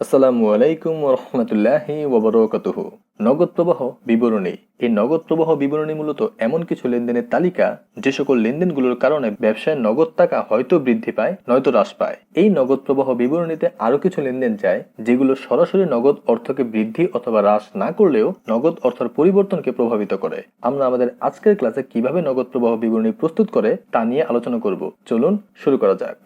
আসসালামু আলাইকুম রহমতুল্লাহি ওবরকাতুহু। নগদ প্রবাহ বিবরণী। এই নগদ প্রবাহ বিবরণী মূলত এমন কিছু লেনদেনের তালিকা, যে সকল লেনদেনগুলোর কারণে ব্যবসায় নগদ টাকা হয়তো বৃদ্ধি পায়, নয়তো হ্রাস পায়। এই নগদ প্রবাহ বিবরণীতে আরও কিছু লেনদেন যায় যেগুলো সরাসরি নগদ অর্থকে বৃদ্ধি অথবা হ্রাস না করলেও নগদ অর্থের পরিবর্তনকে প্রভাবিত করে। আমরা আমাদের আজকের ক্লাসে কীভাবে নগদ প্রবাহ বিবরণী প্রস্তুত করে তা নিয়ে আলোচনা করব। চলুন শুরু করা যাক।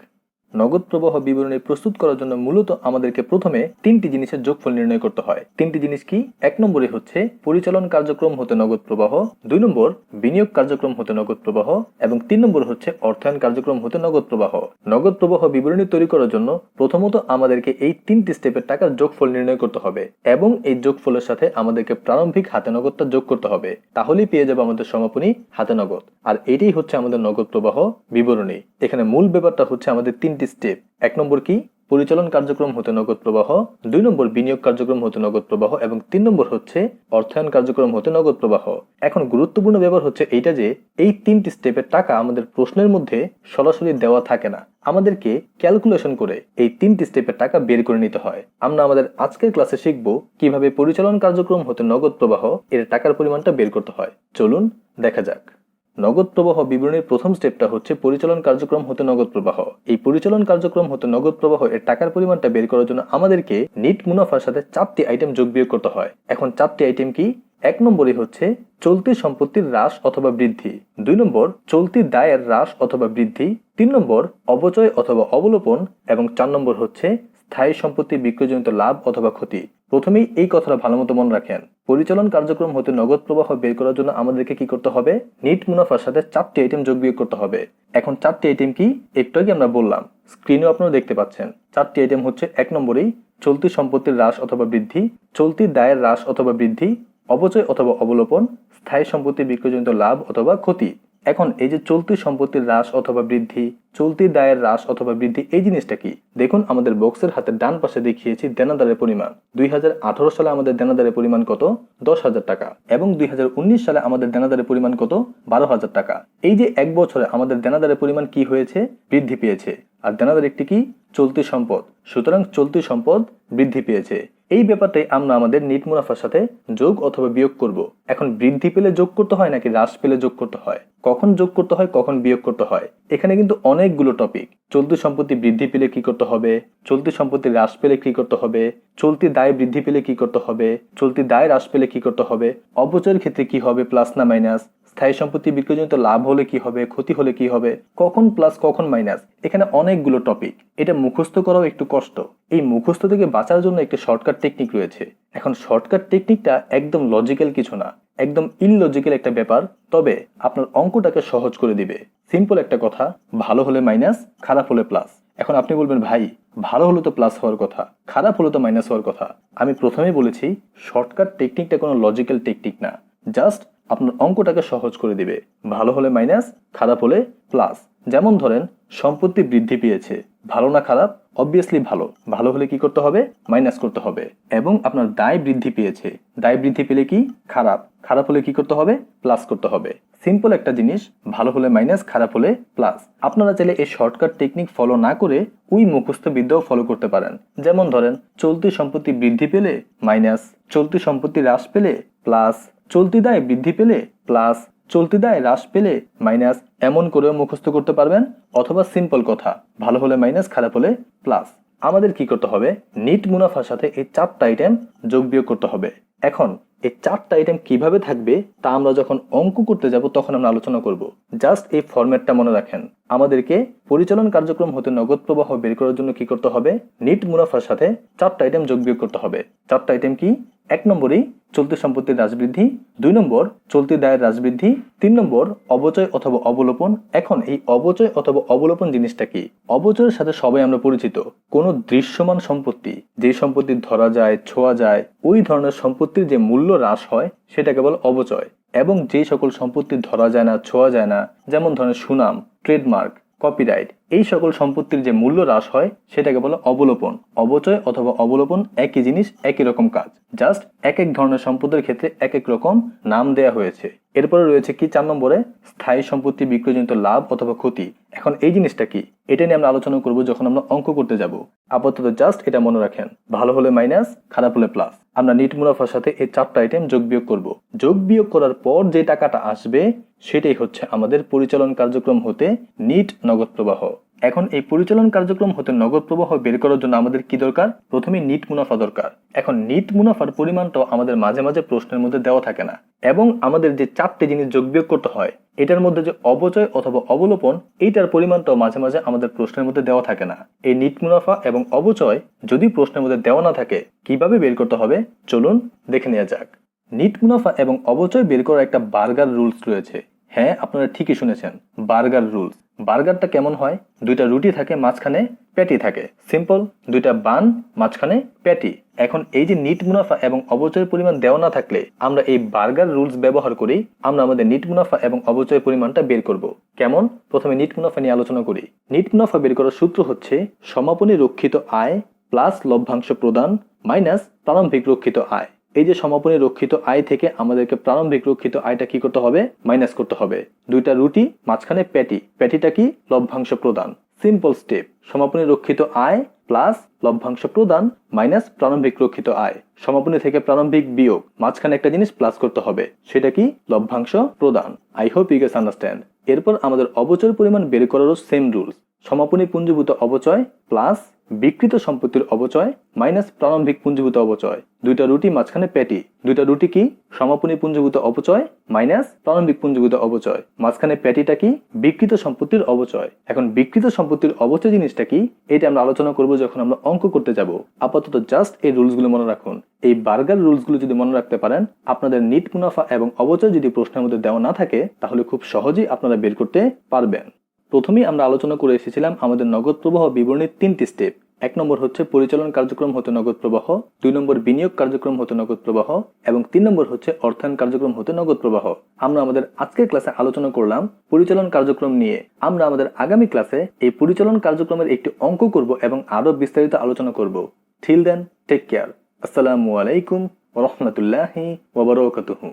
নগদ প্রবাহ বিবরণী প্রস্তুত করার জন্য মূলত আমাদেরকে প্রথমে তিনটি জিনিসের যোগফল নির্ণয় করতে হয়। তিনটি জিনিস কি? এক নম্বরে হচ্ছে পরিচালন কার্যক্রম হতে নগদ প্রবাহ। দুই নম্বর বিনিয়োগ কার্যক্রম হতে নগদ প্রবাহ। এবং তিন নম্বর হচ্ছে অর্থায়ন কার্যক্রম হতে নগদ প্রবাহ। নগদ প্রবাহ বিবরণী তৈরি করার জন্য প্রথমত আমাদেরকে এই তিনটি স্টেপের টাকার যোগফল নির্ণয় করতে হবে এবং এই যোগফলের সাথে আমাদেরকে প্রারম্ভিক হাতে নগদটা যোগ করতে হবে। তাহলেই পেয়ে যাবে আমাদের সমাপনী হাতে নগদ। আর এটাই হচ্ছে আমাদের নগদ প্রবাহ বিবরণী। এখানে মূল ব্যাপারটা হচ্ছে আমাদের তিনটি স্টেপ এক নম্বর কি? পরিচালন কার্যক্রম হতে নগদ প্রবাহ। দুই নম্বর, বিনিয়োগ কার্যক্রম হতে নগদ প্রবাহ এবং তিন নম্বর হচ্ছে অর্থায়ন কার্যক্রম হতে নগদ প্রবাহ। এখন গুরুত্বপূর্ণ ব্যাপার হচ্ছে এইটা যে, এই তিনটি স্টেপের টাকা আমাদের প্রশ্নের মধ্যে সরাসরি দেওয়া থাকে না। আমাদেরকে ক্যালকুলেশন করে এই তিনটি স্টেপের টাকা বের করে নিতে হয়। আমরা আমাদের আজকের ক্লাসে শিখব কীভাবে পরিচালন কার্যক্রম হতে নগদ প্রবাহ, এর টাকার পরিমাণটা বের করতে হয়। চলুন, দেখা যাক। নগদ প্রবাহ বিবরণীর প্রথম স্টেপটা হচ্ছে পরিচালন কার্যক্রম হতে নগদ প্রবাহ। এই পরিচালন কার্যক্রম হতে নগদ প্রবাহ এর টাকার পরিমাণটা বের করার জন্য আমাদেরকে নিট মুনাফার সাথে চারটি আইটেম যোগ বিয়োগ করতে হয়। এখন চারটি আইটেম কি? এক নম্বরই হচ্ছে চলতি সম্পত্তির হ্রাস অথবা বৃদ্ধি। দুই নম্বর, চলতি দায়ের হ্রাস অথবা বৃদ্ধি। তিন নম্বর অবচয় অথবা অবলোপন। এবং চার নম্বর হচ্ছে স্থায়ী সম্পত্তি, বিক্রয়জনিত লাভ অথবা ক্ষতি। প্রথমেই এই কথাটা ভালো মতো মনে রাখেন। পরিচালন কার্যক্রম হতে নগদ প্রবাহ বের করার জন্য আমাদেরকে কি করতে হবে? নিট মুনাফার সাথে চারটি আইটেম যোগ বিয়োগ করতে হবে। এখন চারটি আইটেম কি? একটু আগে আমরা বললাম। স্ক্রিনেও আপনারা দেখতে পাচ্ছেন। চারটি আইটেম হচ্ছে এক নম্বরেই চলতি সম্পত্তির হ্রাস অথবা বৃদ্ধি, চলতি দায়ের হ্রাস অথবা বৃদ্ধি অবচয় অথবা অবলোপন, স্থায়ী সম্পত্তি, বিক্রয়জনিত লাভ অথবা ক্ষতি। এখন এই যে চলতি সম্পত্তির হ্রাস অথবা বৃদ্ধি, চলতি দায়ের হ্রাস অথবা বৃদ্ধি, এই জিনিসটা কি? দেখুন, আমাদের বক্সের হাতের ডান পাশে দেখিয়েছি দেনাদারের পরিমাণ। দুই হাজার আঠারো সালে আমাদের দেনাদারের পরিমাণ কত? দশ হাজার টাকা। এবং দুই হাজার উনিশ সালে আমাদের দেনাদারের পরিমাণ কত? বারো হাজার টাকা। এই যে এক বছরে আমাদের দেনাদারের পরিমাণ কি হয়েছে? বৃদ্ধি পেয়েছে। আর দেনাদার একটি কি? চলতি সম্পদ। সুতরাং চলতি সম্পদ বৃদ্ধি পেয়েছে। এই ব্যাপারটাই আমরা আমাদের নিট মুনাফার সাথে যোগ অথবা বিয়োগ করব। এখন বৃদ্ধি পেলে যোগ করতে হয় নাকি হ্রাস পেলে যোগ করতে হয়? কখন যোগ করতে হয়, কখন বিয়োগ করতে হয়? এখানে কিন্তু অনেকগুলো টপিক চলতি সম্পত্তি বৃদ্ধি পেলে কি করতে হবে? চলতি সম্পত্তি হ্রাস পেলে কি করতে হবে? চলতি দায় বৃদ্ধি পেলে কি করতে হবে? চলতি দায় হ্রাস পেলে কি করতে হবে? অপচয়ের ক্ষেত্রে কি হবে? প্লাস না মাইনাস স্থায়ী সম্পত্তি বিক্রয়জনিত লাভ হলে কি হবে, ক্ষতি হলে কি হবে, কখন প্লাস কখন মাইনাস এখানে অনেকগুলো টপিক এটা মুখস্থ করাও একটু কষ্ট। এই মুখস্থ থেকে বাঁচার জন্য একটা শর্টকাট টেকনিক রয়েছে। এখন শর্টকাট টেকনিকটা একদম লজিক্যাল কিছু না। একদম ইনলজিক্যাল একটা ব্যাপার, তবে আপনার অঙ্কটাকে সহজ করে দিবে। সিম্পল একটা কথা, ভালো হলে মাইনাস খারাপ হলে প্লাস এখন আপনি বলবেন, ভাই, ভালো হলে তো প্লাস হওয়ার কথা, খারাপ হলে তো মাইনাস হওয়ার কথা। আমি প্রথমেই বলেছি শর্টকাট টেকনিকটা কোনো লজিক্যাল টেকনিক না। জাস্ট আপনার অঙ্কটাকে সহজ করে দিবে। ভালো হলে মাইনাস খারাপ হলে প্লাস যেমন ধরেন, সম্পত্তি বৃদ্ধি পেয়েছে। ভালো না খারাপ অবভিয়াসলি ভালো। ভালো হলে কি করতে হবে? মাইনাস করতে হবে। এবং আপনার দায় বৃদ্ধি পেয়েছে। দায় বৃদ্ধি পেলে কি? খারাপ। খারাপ হলে কি করতে হবে? প্লাস করতে হবে। সিম্পল একটা জিনিস, ভালো হলে মাইনাস খারাপ হলে প্লাস আপনারা চাইলে এই শর্টকাট টেকনিক ফলো না করে ওই মুখস্থ বিদ্যাও ফলো করতে পারেন। যেমন ধরেন, চলতি সম্পত্তি বৃদ্ধি পেলে মাইনাস চলতি সম্পত্তি হ্রাস পেলে প্লাস চলতি দায় বৃদ্ধি পেলে প্লাস চলতি দায় হ্রাস পেলে মাইনাস এমন করেও মুখস্থ করতে পারবেন অথবা সিম্পল কথা, ভালো হলে মাইনাস খারাপ হলে প্লাস আমাদের কি করতে হবে? নিট মুনাফার সাথে এই চারটা আইটেম যোগ বিয়োগ করতে হবে। এখন এই চারটা আইটেম কীভাবে থাকবে তা আমরা যখন অঙ্ক করতে যাব তখন আমরা আলোচনা করব। জাস্ট এই ফরম্যাটটা মনে রাখেন। আমাদেরকে পরিচালন কার্যক্রম হতে নগদ প্রবাহ বের করার জন্য কি করতে হবে? নিট মুনাফার সাথে চারটা আইটেম যোগ বিয়োগ করতে হবে। চারটা আইটেম কি? এক নম্বরেই চলতি সম্পত্তির হ্রাসবৃদ্ধি দুই নম্বর চলতি দায়ের হ্রাসবৃদ্ধি তিন নম্বর অবচয় অথবা অবলোপন। এখন এই অবচয় অথবা অবলোপন জিনিসটা কি? অবচয়ের সাথে সবাই আমরা পরিচিত। কোনো দৃশ্যমান সম্পত্তি, যে সম্পত্তি ধরা যায়, ছোঁয়া যায়, ওই ধরনের সম্পত্তির যে মূল্য হ্রাস হয় সেটা কেবল অবচয়। এবং যে সকল সম্পত্তি ধরা যায় না, ছোঁয়া যায় না, যেমন ধরনের সুনাম, ট্রেডমার্ক, কপিরাইট এই সকল সম্পত্তির যে মূল্য হ্রাস হয়, সেটাকে বলে অবলোপন, অবচয় অথবা অবলোপন একই জিনিস, একই রকম কাজ। জাস্ট এক এক ধরনের সম্পদের ক্ষেত্রে এক এক রকম নাম দেয়া হয়েছে। এরপরে রয়েছে কি চার নম্বরে? স্থায়ী সম্পত্তি, বিক্রয়জনিত লাভ অথবা ক্ষতি। এখন এই জিনিসটা কি? এটা নিয়ে আমরা আলোচনা করব যখন আমরা অঙ্ক করতে যাব। আপাতত জাস্ট এটা মনে রাখেন। ভালো হলে মাইনাস, খারাপ হলে প্লাস। আমরা নিট মুনাফার সাথে এই চারটা আইটেম যোগ বিয়োগ করব। যোগ বিয়োগ করার পর যে টাকাটা আসবে, সেটাই হচ্ছে আমাদের পরিচালন কার্যক্রম হতে নিট নগদ প্রবাহ। এখন এই পরিচালন কার্যক্রম হতে নগদ প্রবাহ বের করার জন্য আমাদের কি দরকার? প্রথমে নিট মুনাফা দরকার। এখন নিট মুনাফার পরিমাণটাও আমাদের মাঝে মাঝে প্রশ্নের মধ্যে দেওয়া থাকে না। এবং আমাদের যে চারটে জিনিস যোগ বিয়োগ করতে হয়, এটার মধ্যে যে অবচয় অথবা অবলোপন, এইটার পরিমাণটাও মাঝে মাঝে আমাদের প্রশ্নের মধ্যে দেওয়া থাকে না। এই নিট মুনাফা এবং অবচয় যদি প্রশ্নের মধ্যে দেওয়া না থাকে, কীভাবে বের করতে হবে? চলুন দেখে নেওয়া যাক। নিট মুনাফা এবং অবচয় বের করার একটা বার্গার রুলস রয়েছে। হ্যাঁ আপনারা ঠিকই শুনেছেন, বার্গার রুলস। বার্গারটা কেমন হয়? দুইটা রুটি থাকে, মাঝখানে প্যাটি থাকে। সিম্পল, দুইটা বান, মাঝখানে প্যাটি। এখন এই যে নিট মুনাফা এবং অবচয়ের পরিমাণ দেওয়া না থাকলে আমরা এই বার্গার রুলস ব্যবহার করি আমরা আমাদের নিট মুনাফা এবং অবচয়ের পরিমাণটা বের করব। কেমন? প্রথমে নিট মুনাফা নিয়ে আলোচনা করি। নিট মুনাফা বের করার সূত্র হচ্ছে সমাপনী রক্ষিত আয় প্লাস লভ্যাংশ প্রদান মাইনাস প্রারম্ভিক রক্ষিত আয়। এই যে সমাপনী রক্ষিত আয় থেকে আমাদেরকে প্রারম্ভিক রক্ষিত আয়টা কি করতে হবে? মাইনাস করতে হবে। দুইটা রুটি, মাঝখানে প্যাটি প্যাটিটা কি? লভ্যাংশ প্রদান। সিম্পল স্টেপ সমাপনী রক্ষিত আয় প্লাস লভ্যাংশ প্রদান মাইনাস প্রারম্ভিক রক্ষিত আয়। সমাপনী থেকে প্রারম্ভিক বিয়োগ, মাঝখানে একটা জিনিস প্লাস করতে হবে। সেটা কি? লভ্যাংশ প্রদান। I hope you guess understand এরপর আমাদের অবচয়ের পরিমাণ বের করারও সেম রুলস সমাপনী পুঞ্জীভূত অবচয় প্লাস বিকৃত সম্পত্তির অবচয় মাইনাস প্রারম্ভিক পুঞ্জীভূত অবচয়। দুইটা রুটি মাঝখানে প্যাটি দুইটা রুটি কি? সমাপনী পুঞ্জীভূত অপচয় মাইনাস প্রারম্ভিক পুঞ্জীভূত অবচয় মাঝখানে প্যাটিটা কি? বিকৃত সম্পত্তির অবচয় এখন বিকৃত সম্পত্তির অবচয় জিনিসটা কি? এটা আমরা আলোচনা করব যখন আমরা অঙ্ক করতে যাব। আপাতত জাস্ট এই রুলসগুলো মনে রাখুন। এই বার্গার রুলসগুলো যদি মনে রাখতে পারেন, আপনাদের নিট মুনাফা এবং অবচয় যদি প্রশ্নের মধ্যে দেওয়া না থাকে, তাহলে খুব সহজেই আপনারা বের করতে পারবেন। প্রথমেই আমরা আলোচনা করে এসেছিলাম আমাদের নগদ প্রবাহ বিবরণীর তিনটি স্টেপ এক নম্বর হচ্ছে পরিচালন কার্যক্রম হতে নগদ প্রবাহ, দুই নম্বর বিনিয়োগ কার্যক্রম হতে নগদ প্রবাহ, এবং তিন নম্বর হচ্ছে অর্থায়ন কার্যক্রম হতে নগদ প্রবাহ। আমরা আমাদের আজকের ক্লাসে আলোচনা করলাম পরিচালন কার্যক্রম নিয়ে। আমরা আমাদের আগামী ক্লাসে এই পরিচালন কার্যক্রমের একটি অঙ্ক করব এবং আরও বিস্তারিত আলোচনা করব। ঠিল দেন টেক কেয়ার আসসালামু আলাইকুম রহমতুল্লাহি ওবরাকাতুহু